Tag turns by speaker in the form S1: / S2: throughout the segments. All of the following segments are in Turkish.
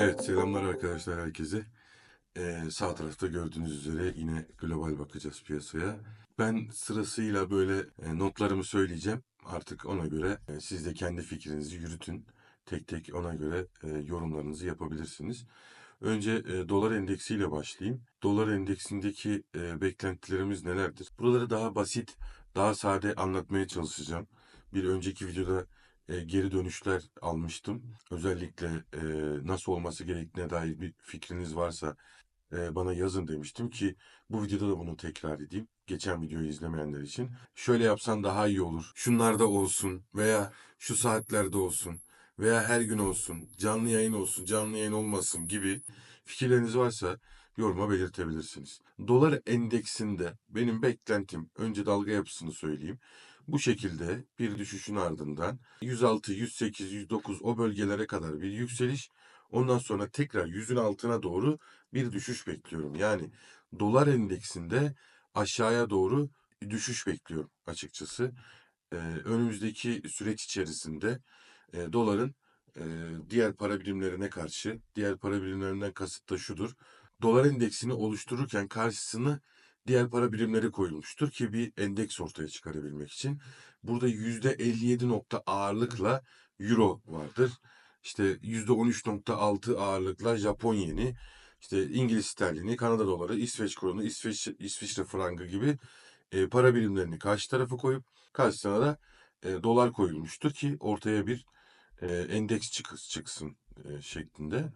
S1: Evet, selamlar arkadaşlar herkese. Ee, sağ tarafta gördüğünüz üzere yine global bakacağız piyasaya. Ben sırasıyla böyle e, notlarımı söyleyeceğim. Artık ona göre e, siz de kendi fikrinizi yürütün. Tek tek ona göre e, yorumlarınızı yapabilirsiniz. Önce e, dolar endeksiyle başlayayım. Dolar endeksindeki e, beklentilerimiz nelerdir? Buraları daha basit, daha sade anlatmaya çalışacağım. Bir önceki videoda e, geri dönüşler almıştım. Özellikle e, nasıl olması gerektiğine dair bir fikriniz varsa e, bana yazın demiştim ki bu videoda da bunu tekrar edeyim. Geçen videoyu izlemeyenler için. Şöyle yapsan daha iyi olur. Şunlarda olsun veya şu saatlerde olsun veya her gün olsun, canlı yayın olsun, canlı yayın olmasın gibi fikirleriniz varsa yoruma belirtebilirsiniz. Dolar endeksinde benim beklentim önce dalga yapısını söyleyeyim. Bu şekilde bir düşüşün ardından 106, 108, 109 o bölgelere kadar bir yükseliş. Ondan sonra tekrar 100'ün altına doğru bir düşüş bekliyorum. Yani dolar endeksinde aşağıya doğru düşüş bekliyorum açıkçası. Ee, önümüzdeki süreç içerisinde e, doların e, diğer para birimlerine karşı, diğer para birimlerinden kasıt da şudur. Dolar endeksini oluştururken karşısına diğer para birimleri koyulmuştur ki bir endeks ortaya çıkarabilmek için. Burada %57 nokta ağırlıkla Euro vardır. İşte %13.6 ağırlıkla Japon yeni, işte İngiliz sterlini, Kanada doları, İsveç kronu, İsveç, İsviçre frangı gibi e, para birimlerini karşı tarafı koyup karşısına da e, dolar koyulmuştur ki ortaya bir e, endeks çık- çıksın e, şeklinde.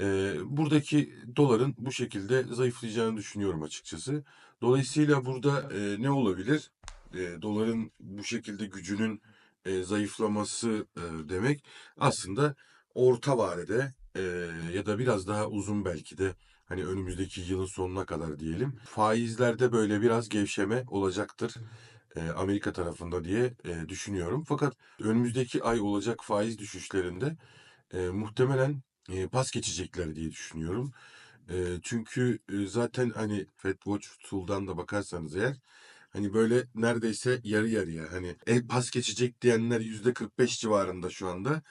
S1: E, buradaki doların bu şekilde zayıflayacağını düşünüyorum açıkçası. Dolayısıyla burada e, ne olabilir? E, doların bu şekilde gücünün e, zayıflaması e, demek aslında orta vadede e, ya da biraz daha uzun belki de hani önümüzdeki yılın sonuna kadar diyelim faizlerde böyle biraz gevşeme olacaktır e, Amerika tarafında diye e, düşünüyorum. Fakat önümüzdeki ay olacak faiz düşüşlerinde e, muhtemelen e, pas geçecekler diye düşünüyorum. E, çünkü e, zaten hani FedWatch Tool'dan da bakarsanız eğer hani böyle neredeyse yarı yarıya hani e, pas geçecek diyenler yüzde 45 civarında şu anda.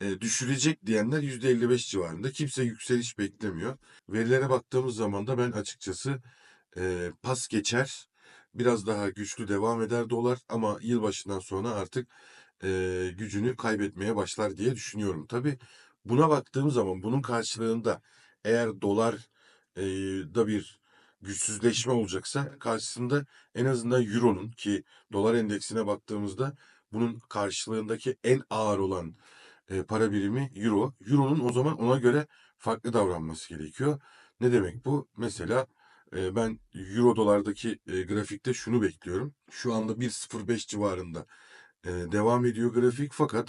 S1: E, düşürecek diyenler yüzde 55 civarında. Kimse yükseliş beklemiyor. Verilere baktığımız zaman da ben açıkçası e, pas geçer biraz daha güçlü devam eder dolar ama yılbaşından sonra artık e, gücünü kaybetmeye başlar diye düşünüyorum. Tabii buna baktığım zaman bunun karşılığında eğer dolar e, da bir güçsüzleşme olacaksa karşısında en azından euronun ki dolar endeksine baktığımızda bunun karşılığındaki en ağır olan e, para birimi euro. Euronun o zaman ona göre farklı davranması gerekiyor. Ne demek bu? Mesela e, ben euro dolardaki e, grafikte şunu bekliyorum. Şu anda 1.05 civarında e, devam ediyor grafik fakat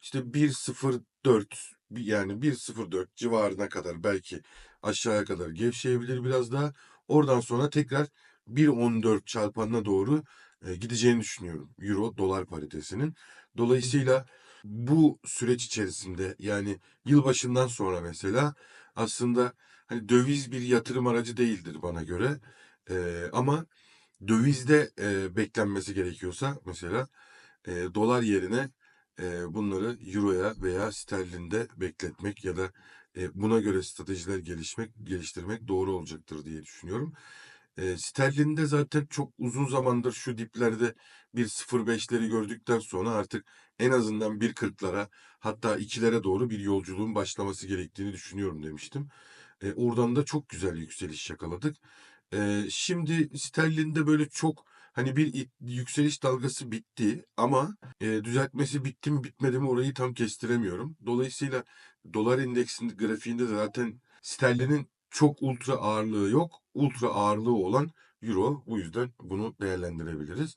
S1: işte 1.04 yani 1.04 civarına kadar belki aşağıya kadar gevşeyebilir biraz daha. Oradan sonra tekrar 1.14 çarpanına doğru e, gideceğini düşünüyorum euro dolar paritesinin. Dolayısıyla bu süreç içerisinde yani yılbaşından sonra mesela aslında hani döviz bir yatırım aracı değildir bana göre. E, ama dövizde e, beklenmesi gerekiyorsa mesela e, dolar yerine e, bunları euroya veya sterlinde bekletmek ya da e, buna göre stratejiler gelişmek geliştirmek doğru olacaktır diye düşünüyorum. E, sterlinde zaten çok uzun zamandır şu diplerde bir 0.5'leri gördükten sonra artık en azından 1.40'lara hatta 2'lere doğru bir yolculuğun başlaması gerektiğini düşünüyorum demiştim. E, oradan da çok güzel yükseliş yakaladık. E, şimdi sterlinde böyle çok hani bir yükseliş dalgası bitti ama e, düzeltmesi bitti mi bitmedi mi orayı tam kestiremiyorum. Dolayısıyla dolar endeksinin grafiğinde de zaten sterlinin çok ultra ağırlığı yok. Ultra ağırlığı olan euro. Bu yüzden bunu değerlendirebiliriz.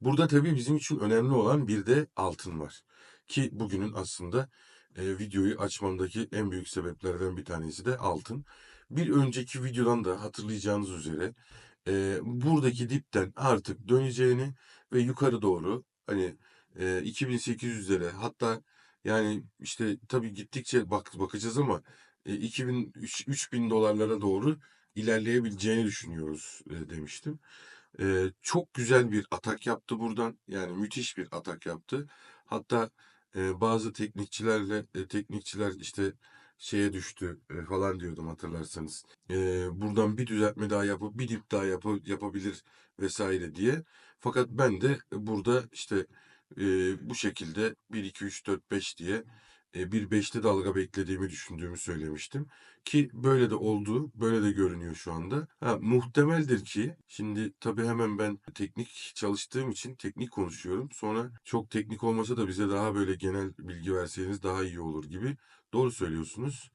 S1: Burada tabii bizim için önemli olan bir de altın var. Ki bugünün aslında e, videoyu açmamdaki en büyük sebeplerden bir tanesi de altın. Bir önceki videodan da hatırlayacağınız üzere e, buradaki dipten artık döneceğini ve yukarı doğru hani e, 2800'lere hatta yani işte tabii gittikçe bak bakacağız ama e, 2000 üç- 3000 dolarlara doğru ilerleyebileceğini düşünüyoruz e, demiştim. E, çok güzel bir atak yaptı buradan. Yani müthiş bir atak yaptı. Hatta e, bazı teknikçilerle e, teknikçiler işte şeye düştü e, falan diyordum hatırlarsanız. E, buradan bir düzeltme daha yapıp bir dip daha yapı, yapabilir vesaire diye. Fakat ben de burada işte e, bu şekilde 1, 2, 3, 4, 5 diye bir beşli dalga beklediğimi düşündüğümü söylemiştim. Ki böyle de oldu, böyle de görünüyor şu anda. Ha, muhtemeldir ki, şimdi tabii hemen ben teknik çalıştığım için teknik konuşuyorum. Sonra çok teknik olmasa da bize daha böyle genel bilgi verseniz daha iyi olur gibi. Doğru söylüyorsunuz.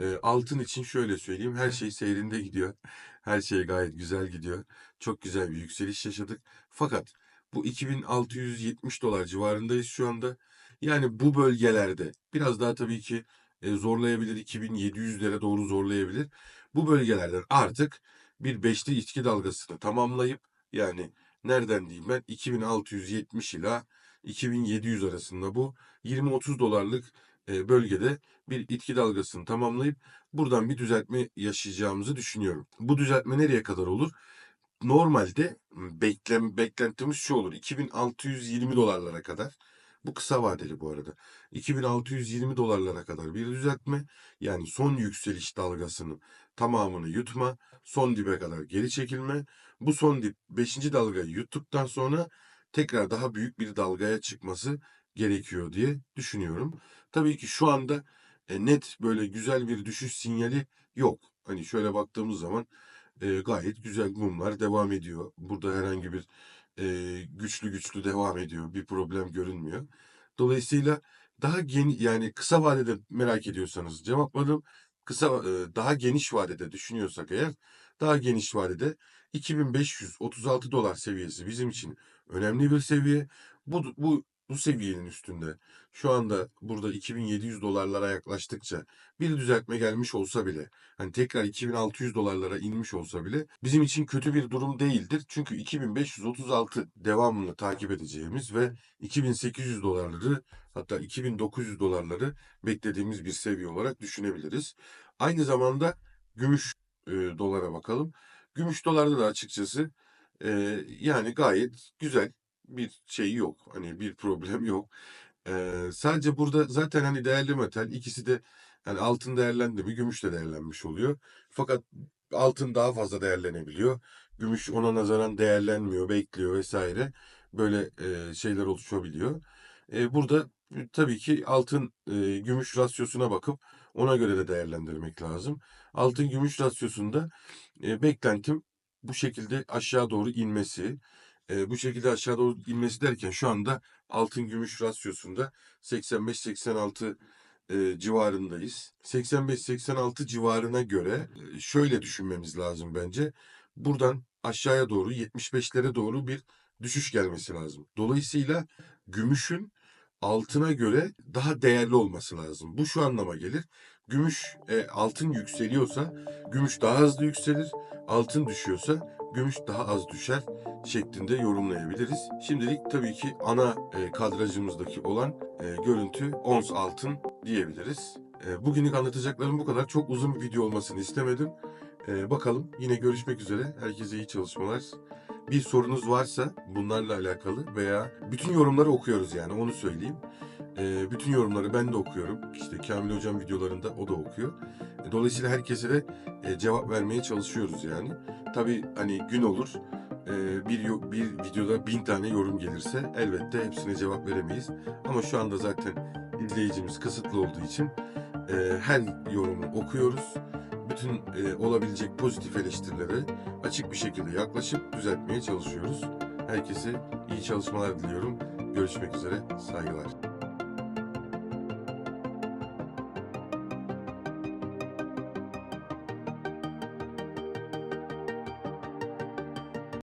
S1: E, altın için şöyle söyleyeyim, her şey seyrinde gidiyor. Her şey gayet güzel gidiyor. Çok güzel bir yükseliş yaşadık. Fakat bu 2670 dolar civarındayız şu anda. Yani bu bölgelerde biraz daha tabii ki e, zorlayabilir, 2700'lere doğru zorlayabilir. Bu bölgelerden artık bir beşli içki dalgasını tamamlayıp yani nereden diyeyim ben 2670 ila 2700 arasında bu 20-30 dolarlık e, bölgede bir itki dalgasını tamamlayıp buradan bir düzeltme yaşayacağımızı düşünüyorum. Bu düzeltme nereye kadar olur? Normalde beklem, beklentimiz şu olur. 2620 dolarlara kadar. Bu kısa vadeli bu arada. 2620 dolarlara kadar bir düzeltme. Yani son yükseliş dalgasının tamamını yutma. Son dibe kadar geri çekilme. Bu son dip 5. dalgayı yuttuktan sonra tekrar daha büyük bir dalgaya çıkması gerekiyor diye düşünüyorum. Tabii ki şu anda e, net böyle güzel bir düşüş sinyali yok. Hani şöyle baktığımız zaman e, gayet güzel mumlar devam ediyor. Burada herhangi bir e, güçlü güçlü devam ediyor. Bir problem görünmüyor. Dolayısıyla daha geni yani kısa vadede merak ediyorsanız cevapladım. Kısa e, daha geniş vadede düşünüyorsak eğer daha geniş vadede 2536 dolar seviyesi bizim için önemli bir seviye. Bu bu bu seviyenin üstünde şu anda burada 2700 dolarlara yaklaştıkça bir düzeltme gelmiş olsa bile hani tekrar 2600 dolarlara inmiş olsa bile bizim için kötü bir durum değildir. Çünkü 2536 devamını takip edeceğimiz ve 2800 dolarları hatta 2900 dolarları beklediğimiz bir seviye olarak düşünebiliriz. Aynı zamanda gümüş e, dolara bakalım. Gümüş dolarda da açıkçası e, yani gayet güzel bir şey yok. Hani bir problem yok. Ee, sadece burada zaten hani değerli metal ikisi de yani altın değerlendi mi gümüş de değerlenmiş oluyor. Fakat altın daha fazla değerlenebiliyor. Gümüş ona nazaran değerlenmiyor, bekliyor vesaire. Böyle e, şeyler oluşabiliyor. E, burada tabii ki altın e, gümüş rasyosuna bakıp ona göre de değerlendirmek lazım. Altın gümüş rasyosunda e, beklentim bu şekilde aşağı doğru inmesi. E, bu şekilde aşağı doğru inmesi derken şu anda altın gümüş rasyosunda 85-86 e, civarındayız. 85-86 civarına göre e, şöyle düşünmemiz lazım bence. Buradan aşağıya doğru 75'lere doğru bir düşüş gelmesi lazım. Dolayısıyla gümüşün altına göre daha değerli olması lazım. Bu şu anlama gelir. Gümüş e, altın yükseliyorsa gümüş daha hızlı yükselir. Altın düşüyorsa gümüş daha az düşer şeklinde yorumlayabiliriz. Şimdilik tabii ki ana e, kadrajımızdaki olan e, görüntü ons altın diyebiliriz. E, bugünlük anlatacaklarım bu kadar. Çok uzun bir video olmasını istemedim. Bakalım yine görüşmek üzere. Herkese iyi çalışmalar. Bir sorunuz varsa bunlarla alakalı veya bütün yorumları okuyoruz yani onu söyleyeyim. E, bütün yorumları ben de okuyorum. İşte Kamil Hocam videolarında o da okuyor. E, dolayısıyla herkese de e, cevap vermeye çalışıyoruz yani. Tabii hani gün olur e, bir, bir videoda bin tane yorum gelirse elbette hepsine cevap veremeyiz. Ama şu anda zaten izleyicimiz kısıtlı olduğu için e, her yorumu okuyoruz. Bütün e, olabilecek pozitif eleştirilere açık bir şekilde yaklaşıp düzeltmeye çalışıyoruz. Herkese iyi çalışmalar diliyorum. Görüşmek üzere. Saygılar.